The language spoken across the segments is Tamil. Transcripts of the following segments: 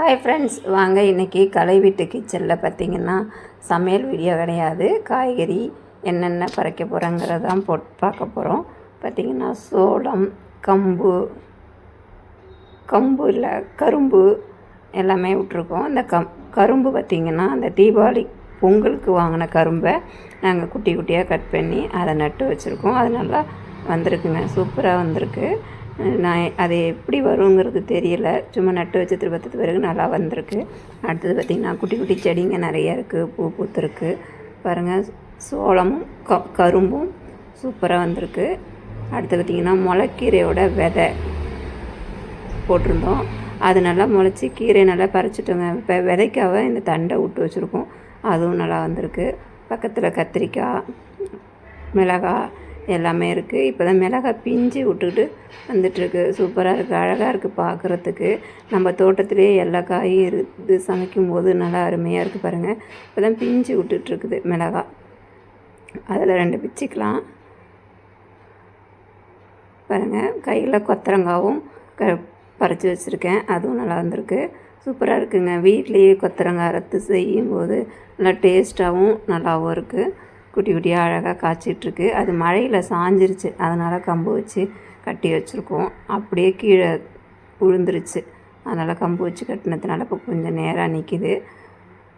ஹாய் ஃப்ரெண்ட்ஸ் வாங்க இன்றைக்கி கலை வீட்டு கிச்சனில் பார்த்தீங்கன்னா சமையல் வீடியோ கிடையாது. காய்கறி என்னென்ன பறைக்க போகிறோங்கிறதான் போட் பார்க்க போகிறோம் பார்த்திங்கன்னா சோளம் கம்பு கம்பு இல்லை கரும்பு எல்லாமே விட்ருக்கோம் இந்த கம் கரும்பு பார்த்திங்கன்னா அந்த தீபாவளி பொங்கலுக்கு வாங்கின கரும்பை நாங்கள் குட்டி குட்டியாக கட் பண்ணி அதை நட்டு வச்சுருக்கோம். அது நல்லா வந்திருக்குங்க சூப்பராக வந்திருக்கு. நான் அது எப்படி வருங்கிறது தெரியல. சும்மா நட்டு வச்சு திருப்பத்து பிறகு நல்லா வந்திருக்கு. அடுத்தது பார்த்திங்கன்னா குட்டி குட்டி செடிங்க நிறைய இருக்குது பூ பூத்துருக்கு. பாருங்கள் சோளமும் க கரும்பும் சூப்பராக வந்திருக்கு. அடுத்து பார்த்திங்கன்னா முளைக்கீரையோட விதை போட்டிருந்தோம். அது நல்லா முளைச்சி கீரை நல்லா பறிச்சிட்டோங்க. இப்போ விதைக்காக இந்த தண்டை விட்டு வச்சுருக்கோம். அதுவும் நல்லா வந்திருக்கு. பக்கத்தில் கத்திரிக்காய் மிளகாய் எல்லாமே இருக்குது இப்போ தான் மிளகாய் பிஞ்சு விட்டுக்கிட்டு வந்துட்டுருக்கு. சூப்பராக இருக்குது அழகாக இருக்குது பார்க்குறதுக்கு நம்ம தோட்டத்திலே எல்லா காயும் இருக்குது சமைக்கும் போது நல்லா அருமையாக இருக்குது பாருங்கள் இப்போ தான் பிஞ்சு விட்டுட்ருக்குது மிளகாய் அதில் ரெண்டு பிச்சுக்கலாம். பாருங்கள் கையில் கொத்தரங்காவும் க பறித்து வச்சுருக்கேன். அதுவும் நல்லா வந்திருக்கு. சூப்பராக இருக்குங்க. வீட்லேயே கொத்தரங்காய் அறுத்து செய்யும்போது நல்லா டேஸ்ட்டாகவும் நல்லாவும் இருக்குது குட்டி குட்டியாக அழகாக காய்ச்சிட்ருக்கு. அது மழையில் சாஞ்சிருச்சு. அதனால் கம்பு வச்சு கட்டி வச்சுருக்கோம். அப்படியே கீழே விழுந்துருச்சு அதனால் கம்பு வச்சு கட்டினதுனால இப்போ கொஞ்சம் நேராக நிற்கிது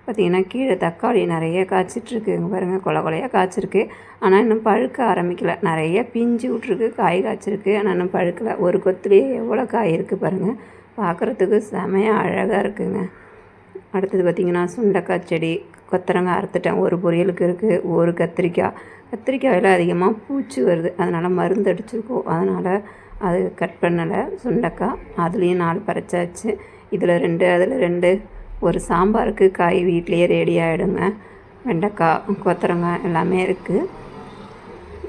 பார்த்திங்கன்னா கீழே தக்காளி நிறைய காய்ச்சிட்ருக்கு. இங்கே பாருங்கள் கொலை கொலையாக காய்ச்சிருக்கு. ஆனால் இன்னும் பழுக்க ஆரம்பிக்கல. நிறைய பிஞ்சு விட்ருக்கு காய் காய்ச்சிருக்கு. ஆனால் இன்னும் பழுக்கலை. ஒரு கொத்துலேயே எவ்வளோ காய் இருக்குது பாருங்கள் பார்க்குறதுக்கு செமையாக அழகாக இருக்குங்க. அடுத்தது பார்த்திங்கன்னா சுண்டக்காய் செடி. கொத்தரங்காய் அறுத்துட்டேன். ஒரு பொரியலுக்கு இருக்குது ஒரு கத்திரிக்காய். கத்திரிக்காயில் அதிகமாக பூச்சி வருது. அதனால் மருந்து அடிச்சிருக்கோம். அதனால் அது கட் பண்ணலை. சுண்டைக்காய். அதுலேயும் நாலு பறிச்சாச்சு. இதில் ரெண்டு அதில் ரெண்டு. ஒரு சாம்பாருக்கு காய் வீட்லேயே ரெடி ஆகிடுங்க வெண்டைக்காய் கொத்தரங்காய் எல்லாமே இருக்குது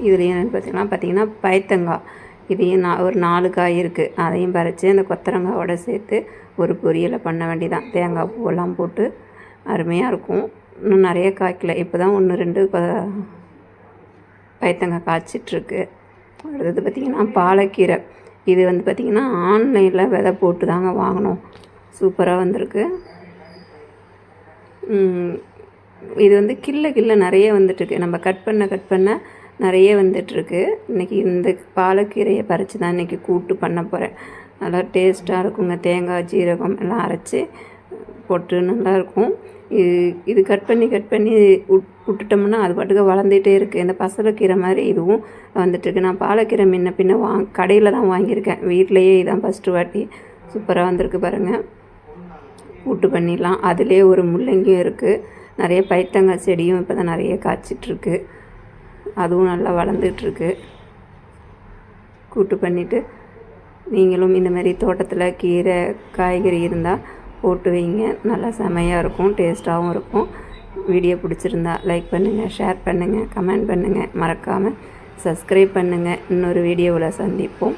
இதுலேயும் பார்த்திங்கன்னா பார்த்திங்கன்னா பயத்தங்காய். இதையும் நான் ஒரு நாலு காய் இருக்குது அதையும் பறித்து அந்த கொத்தரங்காயோட சேர்த்து ஒரு பொரியலை பண்ண வேண்டியதான் தேங்காய் பூவெல்லாம் போட்டு அருமையாக இருக்கும். இன்னும் நிறைய காய்க்கல. இப்போ தான் ஒன்று ரெண்டு பயத்தங்காய் காய்ச்சிட்ருக்கு. அடுத்தது பார்த்திங்கன்னா பாலக்கீரை. இது வந்து பார்த்திங்கன்னா ஆன்லைனில் விதை போட்டு தாங்க வாங்கினோம் சூப்பராக வந்திருக்கு இது வந்து கில்ல கில்ல நிறைய வந்துட்டுருக்கு நம்ம கட் பண்ண கட் பண்ண நிறைய வந்துட்டுருக்கு இன்றைக்கி இந்த பாலக்கீரையை பறித்து தான் இன்றைக்கி கூட்டு பண்ண போகிறேன் நல்லா டேஸ்ட்டாக இருக்குங்க. தேங்காய் ஜீரகம் எல்லாம் அரைச்சி போட்டு நல்லாயிருக்கும். இது இது கட் பண்ணி கட் பண்ணி விட் விட்டுட்டோம்னா அது பாட்டுக்கு வளர்ந்துகிட்டே இருக்குது இந்த பசலைக்கீரை மாதிரி இதுவும் வந்துட்டுருக்கு. நான் பாலக்கீரை முன்ன பின்ன வாங் கடையில் தான் வாங்கியிருக்கேன். வீட்லேயே இதான் ஃபஸ்ட்டு வாட்டி. சூப்பராக வந்திருக்கு பாருங்கள் கூட்டு பண்ணிடலாம். அதிலே ஒரு முள்ளங்கியும் இருக்குது நிறைய பைத்தங்காய் செடியும் இப்போ தான் நிறைய காய்ச்சிட்ருக்கு. அதுவும் நல்லா வளர்ந்துட்டுருக்கு. கூட்டு பண்ணிவிட்டு நீங்களும் இந்த மாதிரி தோட்டத்தில் கீரை காய்கறி இருந்தால் போட்டு வைங்க. நல்லா செமையாக இருக்கும் டேஸ்ட்டாகவும் இருக்கும். வீடியோ பிடிச்சிருந்தா லைக் பண்ணுங்கள் ஷேர் பண்ணுங்கள் கமெண்ட் பண்ணுங்கள் மறக்காமல் சப்ஸ்கிரைப் பண்ணுங்கள் இன்னொரு வீடியோவில் சந்திப்போம்.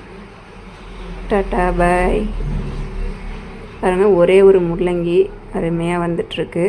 Tata bye. பாருங்கள் ஒரே ஒரு முள்ளங்கி அருமையாக வந்துட்டுருக்கு.